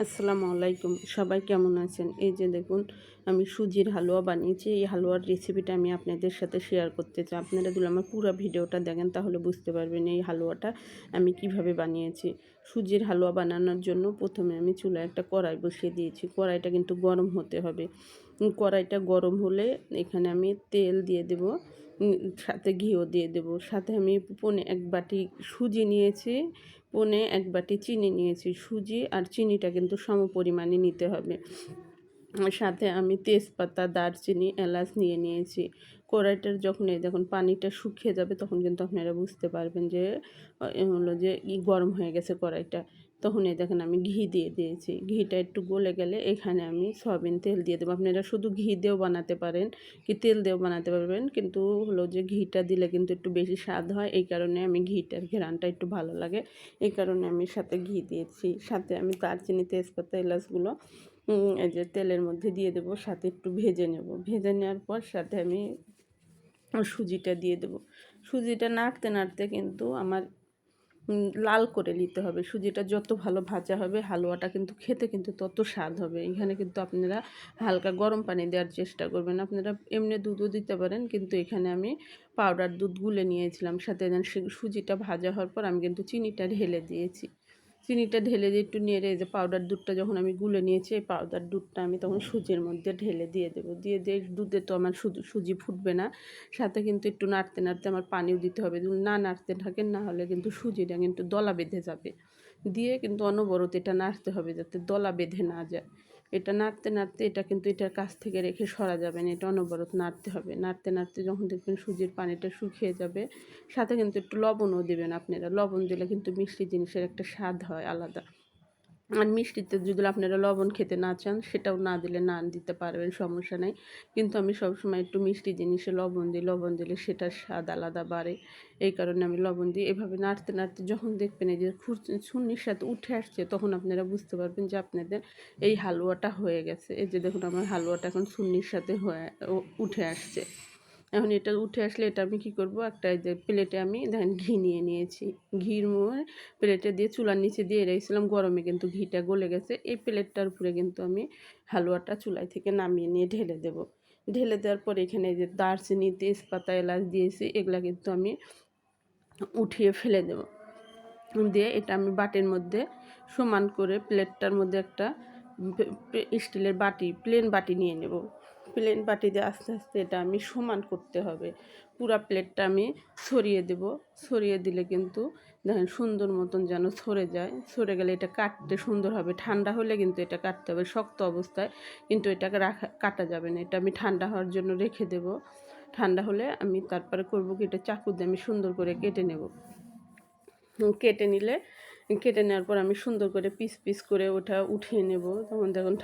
আসসালামু আলাইকুম। সবাই কেমন আছেন? এই যে দেখুন, আমি সুজির হালুয়া বানিয়েছি। এই হালুয়ার রেসিপিটা আমি আপনাদের সাথে শেয়ার করতে চাই। আপনারা যদি আমার পুরো ভিডিওটা দেখেন, তাহলে বুঝতে পারবেন এই হালুয়াটা আমি কীভাবে বানিয়েছি। সুজির হালুয়া বানানোর জন্য প্রথমে আমি চুলায় একটা কড়াই বসিয়ে দিয়েছি। কড়াইটা কিন্তু গরম হতে হবে। কড়াইটা গরম হলে এখানে আমি তেল দিয়ে দেব সাথে ঘিও দিয়ে দেব। সাথে আমি পনে, এক বাটি সুজি নিয়েছি। পনে এক বাটি চিনি নিয়েছি, সুজি আর চিনিটা কিন্তু সম পরিমাণে নিতে হবে। সাথে আমি তেজপাতা, দারচিনি, এলাচ নিয়ে নিয়েছি। কড়াইটার যখন এই দেখুন পানিটা শুকিয়ে যাবে তখন কিন্তু আপনারা বুঝতে পারবেন যে হলো যে গরম হয়ে গেছে কড়াইটা। তখন এই দেখেন আমি ঘি দিয়ে দিয়েছি। ঘিটা একটু গলে গেলে এখানে আমি সয়াবিন তেল দিয়ে দেবো। আপনারা শুধু ঘি দিয়েও বানাতে পারেন কি তেল দিয়েও বানাতে পারবেন। কিন্তু হলো যে ঘিটা দিলে কিন্তু একটু বেশি স্বাদ হয়। এই কারণে আমি ঘিটার ঘেরানটা একটু ভালো লাগে। এই কারণে আমি সাথে ঘি দিয়েছি। সাথে আমি দারচিনি, তেজপাতা, এলাচগুলো এই যে তেলের মধ্যে দিয়ে দেবো। সাথে একটু ভেজে নেব। ভেজে নেওয়ার পর সাথে আমি সুজিটা দিয়ে দেবো। সুজিটা নাড়তে নাড়তে কিন্তু আমার লাল করে নিতে হবে। সুজিটা যত ভালো ভাজা হবে, হালুয়াটা কিন্তু খেতে কিন্তু তত স্বাদ হবে। এখানে কিন্তু আপনারা হালকা গরম পানি দেওয়ার চেষ্টা করবেন। আপনারা এমনি দুধও দিতে পারেন, কিন্তু এখানে আমি পাউডার দুধ গুলে নিয়েছিলাম। সাথে সুজিটা ভাজা হওয়ার পর আমি কিন্তু চিনিটা ঢেলে দিয়েছি। চিনিটা ঢেলে দিয়ে একটু নেড়ে যে পাউডার দুধটা যখন আমি গুলে নিয়েছি, এই পাউডার দুধটা আমি তখন সুজির মধ্যে ঢেলে দিয়ে দেব। দিয়ে দিয়ে দুধে তো আমার সুজি ফুটবে না। সাথে কিন্তু একটু নাড়তে নাড়তে আমার পানিও দিতে হবে। না নাড়তে থাকেন না হলে কিন্তু সুজিটা কিন্তু দলা বেঁধে যাবে। দিয়ে কিন্তু অনবরত এটা নাড়তে হবে যাতে দলা বেঁধে না যায়। এটা নাড়তে নাড়তে এটা কিন্তু এটার কাছ থেকে রেখে সরা যাবে না, এটা অনবরত নাড়তে হবে। নাড়তে নাড়তে যখন দেখবেন সুজির পানিটা শুকিয়ে যাবে, সাথে কিন্তু একটু লবণও দেবেন আপনারা। লবণ দিলে কিন্তু মিষ্টি জিনিসের একটা স্বাদ হয় আলাদা। আর মিষ্টিতে যদি আপনারা লবণ খেতে না চান, সেটাও না দিলে না দিতে পারবেন, সমস্যা নেই। কিন্তু আমি সবসময় একটু মিষ্টি জিনিসে লবণ দিই, লবণ দিলে সেটার স্বাদ আলাদা বাড়ে। এই কারণে আমি লবণ দিই। এভাবে নাড়তে নাড়তে যখন দেখবেন এই যে ছুন্নির সাথে উঠে আসছে, তখন আপনারা বুঝতে পারবেন যে আপনাদের এই হালুয়াটা হয়ে গেছে। এই যে দেখুন, আমার হালুয়াটা এখন ছুন্নির সাথে হয়ে উঠে আসছে। এখন এটা উঠে আসলে এটা আমি কী করব? একটা যে প্লেটে আমি দেখেন ঘি নিয়ে নিয়েছি। ঘির মুয়ে প্লেটে দিয়ে চুলার নিচে দিয়ে রেখেছিলাম। গরমে কিন্তু ঘিটা গলে গেছে। এই প্লেটটার উপরে কিন্তু আমি হালুয়াটা চুলাই থেকে নামিয়ে নিয়ে ঢেলে দেব। ঢেলে দেওয়ার পর এখানে যে দারচিনি, তেজপাতা, এলাচ দিয়েছি। এগুলা কিন্তু আমি উঠিয়ে ফেলে দেব। দিয়ে এটা আমি বাটির মধ্যে সমান করে প্লেটটার মধ্যে একটা স্টিলের বাটি প্লেন বাটি নিয়ে নেব। প্লেন বাটি দিয়ে আস্তে আস্তে এটা আমি সমান করতে হবে। পুরা প্লেটটা আমি ছড়িয়ে দেব। ছড়িয়ে দিলে কিন্তু দেখেন সুন্দর মতন যেন সরে যায়। সরে গেলে এটা কাটতে সুন্দর হবে। ঠান্ডা হলে কিন্তু এটা কাটতে হবে। শক্ত অবস্থায় কিন্তু এটাকে রাখা, কাটা যাবে না। এটা আমি ঠান্ডা হওয়ার জন্য রেখে দেব। ঠান্ডা হলে আমি তারপরে করব কি? এটা চাকু দিয়ে আমি সুন্দর করে কেটে নেব। কেটে নিলে কেটে নেওয়ার পর আমি সুন্দর করে পিস পিস করে ওটা উঠিয়ে নেব। তখন দেখুন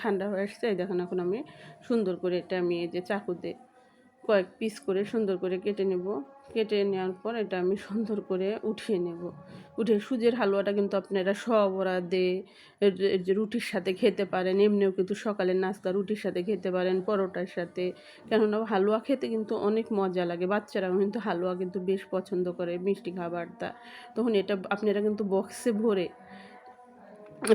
ঠান্ডা হয়ে আসছে দেখুন এখন আমি সুন্দর করে এটা আমি এই যে চাকুতে কয়েক পিস করে সুন্দর করে কেটে নেব। কেটে নেওয়ার পর এটা আমি সুন্দর করে উঠিয়ে নেব। উঠে সুজের হালুয়াটা কিন্তু আপনারা সব ওরা দে যে রুটির সাথে খেতে পারেন, এমনিও কিন্তু সকালের নাস্তা রুটির সাথে খেতে পারেন, পরোটার সাথে। কেননা হালুয়া খেতে কিন্তু অনেক মজা লাগে। বাচ্চারাও কিন্তু হালুয়া কিন্তু বেশ পছন্দ করে মিষ্টি খাবারটা তখন এটা আপনারা কিন্তু বক্সে ভরে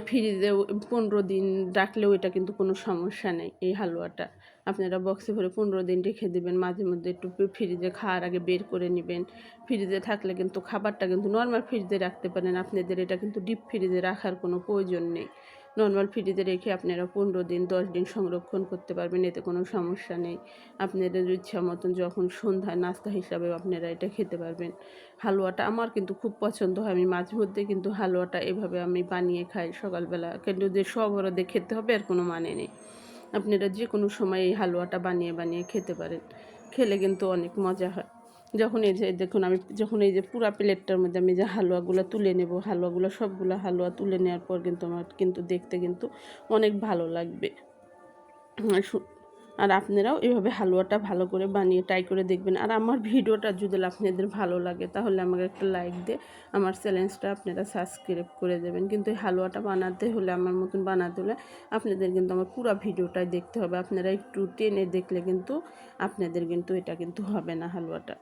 ফ্রিজে পনেরো দিন রাখলেও এটা কিন্তু কোনো সমস্যা নেই এই হালুয়াটা। আপনারা বক্সে ভরে পনেরো দিন রেখে দেবেন, মাঝে মধ্যে একটু ফ্রিজে খাওয়ার আগে বের করে নেবেন। ফ্রিজে থাকলে কিন্তু খাবারটা কিন্তু নর্মাল ফ্রিজে রাখতে পারেন। আপনাদের এটা কিন্তু ডিপ ফ্রিজে রাখার কোনো প্রয়োজন নেই। নর্মাল ফ্রিজে রেখে আপনারা পনেরো দিন, দশ দিন সংরক্ষণ করতে পারবেন, এতে কোনো সমস্যা নেই। আপনাদের ইচ্ছা মতন যখন সন্ধ্যায় নাস্তা হিসাবে আপনারা এটা খেতে পারবেন। হালুয়াটা আমার কিন্তু খুব পছন্দ হয়, আমি মাঝে মধ্যে কিন্তু হালুয়াটা এভাবে আমি বানিয়ে খাই সকালবেলা। কিন্তু যে সব ওরাদের খেতে হবে, আর কোনো মানে নেই। আপনারা যে কোনো সময় এই হালুয়াটা বানিয়ে বানিয়ে খেতে পারেন। খেলে কিন্তু অনেক মজা হয়। যখন এই যে, দেখুন আমি যখন এই যে পুরা প্লেটটার মধ্যে আমি যে হালুয়াগুলো তুলে নেব, হালুয়াগুলো সবগুলো হালুয়া তুলে নেওয়ার পর কিন্তু আমার কিন্তু দেখতে কিন্তু অনেক ভালো লাগবে। আর আপনারাও এভাবে হালুয়াটা ভালো করে বানিয়ে ট্রাই করে দেখবেন। আর আমার ভিডিওটা যদি আপনাদের ভালো লাগে, তাহলে আমাকে একটা লাইক দিয়ে আমার চ্যালেঞ্জটা আপনারা সাবস্ক্রাইব করে দেবেন। কিন্তু এই হালুয়াটা বানাতে হলে, আমার মতন বানাতে হলে আপনাদের কিন্তু আমার পুরো ভিডিওটাই দেখতে হবে। আপনারা একটু টেনে দেখলে কিন্তু আপনাদের কিন্তু এটা কিন্তু হবে না হালুয়াটা।